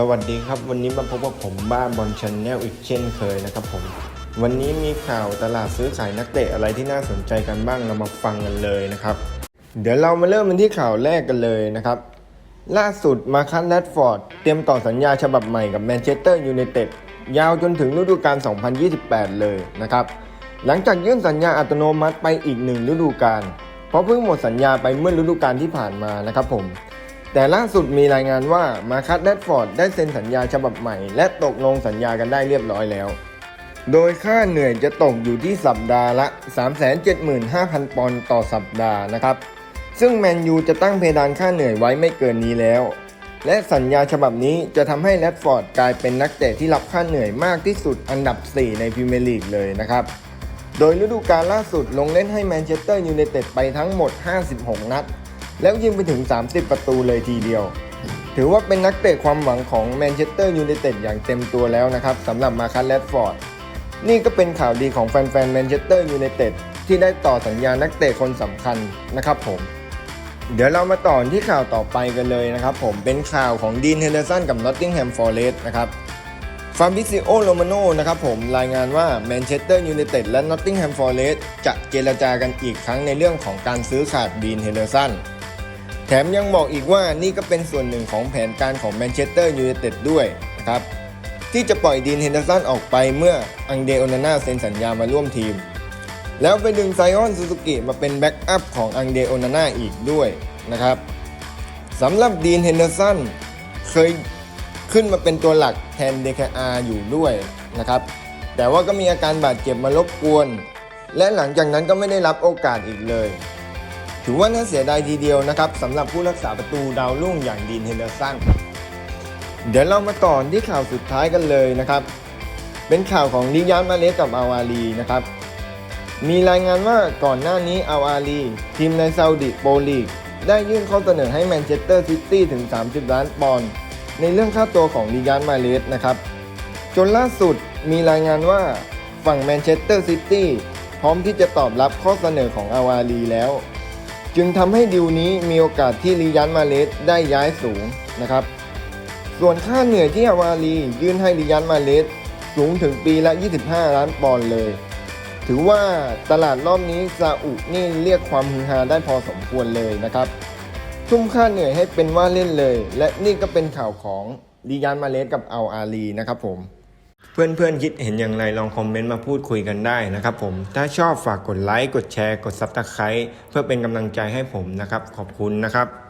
สวัสดีครับ วันนี้มาพบกับผมบ้าบอลชนแนลอีกเช่นเคยนะครับผม วันนี้มีข่าวตลาดซื้อขายนักเตะอะไรที่น่าสนใจกันบ้างเรามาฟังกันเลยนะครับ เดี๋ยวเรามาเริ่มกันที่ข่าวแรกกันเลยนะครับ ล่าสุดมาคัสแรดฟอร์ดเตรียมต่อสัญญาฉบับใหม่กับแมนเชสเตอร์ยูไนเต็ดยาวจนถึงฤดูกาล 2028 เลยนะครับ หลังจากยื่นสัญญาอัตโนมัติไปอีกหนึ่งฤดูกาลเพราะเพิ่งหมดสัญญาไปเมื่อฤดูกาลที่ผ่านมานะครับผม แต่ล่าสุดมีรายงานว่ามาคัสแรดฟอร์ดได้เซ็นสัญญาฉบับใหม่ และตกลงสัญญากันได้เรียบร้อยแล้ว โดยค่าเหนื่อยจะตกอยู่ที่สัปดาห์ละ 375,000 ปอนด์ต่อสัปดาห์นะครับ ซึ่งแมนยูจะตั้งเพดานค่าเหนื่อยไว้ไม่เกินนี้แล้ว และสัญญาฉบับนี้จะทำให้แรดฟอร์ดกลายเป็นนักเตะที่รับค่าเหนื่อยมากที่สุดอันดับ 4 ในพรีเมียร์ลีกเลยนะครับโดยฤดูกาลล่าสุดลงเล่นให้แมนเชสเตอร์ยูไนเต็ดไปทั้งหมด 56 นัด แล้วยิงไปถึง 30 ประตูเลยทีเดียว ถือว่าเป็นนักเตะความหวังของแมนเชสเตอร์ยูไนเต็ดอย่างเต็มตัวแล้วนะครับสำหรับมาคัสแรดฟอร์ด นี่ก็เป็นข่าวดีของแฟนๆแมนเชสเตอร์ยูไนเต็ดที่ได้ต่อสัญญานักเตะคนสำคัญนะครับผมเดี๋ยวเรามาต่อที่ข่าวต่อไปกันเลยนะครับผมเป็นข่าวของดีนเฮนเดอร์สันกับนอตติงแฮมฟอร์เรสต์นะครับฟาบิซิโอโรมาโนนะครับผมรายงานว่าแมนเชสเตอร์ยูไนเต็ดและนอตติงแฮมฟอร์เรสต์จะเจรจากันอีกครั้งในเรื่องของการซื้อขาดดีนเฮนเดอร์สัน แถมยังบอกอีกว่านี่ก็เป็นส่วนหนึ่งของแผนการของแมนเชสเตอร์ยูไนเต็ดด้วยนะครับที่จะปล่อยดีนเฮนเดอร์สันออกไปเมื่ออังเดโอนาน่าเซ็นสัญญามาร่วมทีม แล้วไปดึงไซออนซูซูกิมาเป็นแบ็กอัพของอังเดโอนาน่าอีกด้วยนะครับสำหรับดีนเฮนเดอร์สันเคยขึ้นมาเป็นตัวหลักแทนเดคอาอยู่ด้วยนะครับแต่ว่าก็มีอาการบาดเจ็บมารบกวน และหลังจากนั้นก็ไม่ได้รับโอกาสอีกเลย ถือว่าน่าเสียดายทีเดียวนะครับสำหรับผู้รักษาประตูดาวรุ่งอย่างดีนเฮนเดอร์สันเดี๋ยวเรามาต่อที่ข่าวสุดท้ายกันเลยนะครับ เป็นข่าวของดิยานมาเลสกับอาวาลีนะครับ มีรายงานว่าก่อนหน้านี้อาวาลี ทีมในซาอุดิโปรลีก ได้ยื่นข้อเสนอให้แมนเชสเตอร์ซิตี้ถึง 30 ล้านปอนด์ในเรื่องค่าตัวของดิยานมาเลสนะครับ จนล่าสุดมีรายงานว่าฝั่งแมนเชสเตอร์ซิตี้พร้อมที่จะตอบรับข้อเสนอของอาวาลีแล้ว จึงทำให้ดิวนี้มีโอกาสที่ลียันมาเลสได้ย้ายสูงนะครับ ส่วนค่าเหนื่อยที่อาวาลียื่นให้ลิยันมาเลสสูงถึงปีละ 25 ล้านปอนด์เลย ถือว่าตลาดรอบนี้ซาอุนี่เรียกความฮือฮาได้พอสมควรเลยนะครับทุ่มค่าเหนื่อยให้เป็นว่าเล่นเลย และนี่ก็เป็นข่าวของลิยันมาเลสกับอัลอาลีนะครับผม เพื่อนๆคิดเห็นอย่างไรลองคอมเมนต์มาพูดคุยกันได้นะครับผมถ้าชอบฝากกดไลค์กดแชร์กดซับสไครต์เพื่อเป็นกำลังใจให้ผมนะครับ ขอบคุณนะครับ